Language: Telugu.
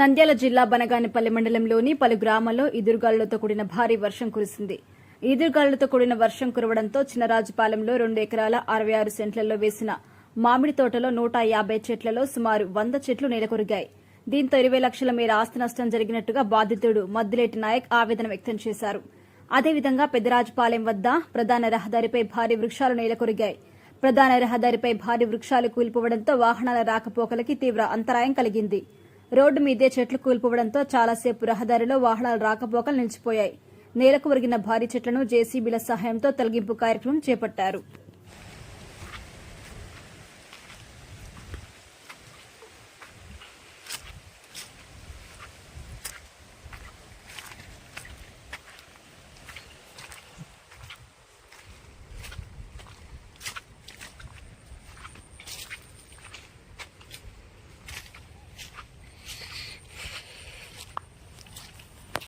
నంద్యాల జిల్లా బనగానిపల్లి మండలంలోని పలు గ్రామాల్లో ఈదురుగాలులతో కూడిన భారీ వర్షం కురిసింది. ఈదురుగాలులతో కూడిన వర్షం కురవడంతో చిన్నరాజుపాలెంలో రెండు ఎకరాల అరవై ఆరు సెంట్లలో వేసిన మామిడి తోటలో నూట యాభై చెట్లలో సుమారు వంద చెట్లు నేలకొరిగాయి. దీంతో ఇరవై లక్షల మేర ఆస్తి నష్టం జరిగినట్టుగా బాధితుడు మద్దిలేటి నాయక్ ఆవేదన వ్యక్తం చేశారు. అదేవిధంగా పెద్దరాజుపాలెం వద్ద ప్రధాన రహదారిపై భారీ వృక్షాలు నేలకొరిగాయి. ప్రధాన రహదారిపై భారీ వృక్షాలు కూలిపోవడంతో వాహనాల రాకపోకలకి తీవ్ర అంతరాయం కలిగింది. రోడ్డు మీదే చెట్లు కూలిపోవడంతో చాలాసేపు రహదారిలో వాహనాలు రాకపోకలు నిలిచిపోయాయి. నేలకు ఒరిగిన భారీ చెట్లను జేసీబీల సహాయంతో తొలగింపు కార్యక్రమం చేపట్టారు.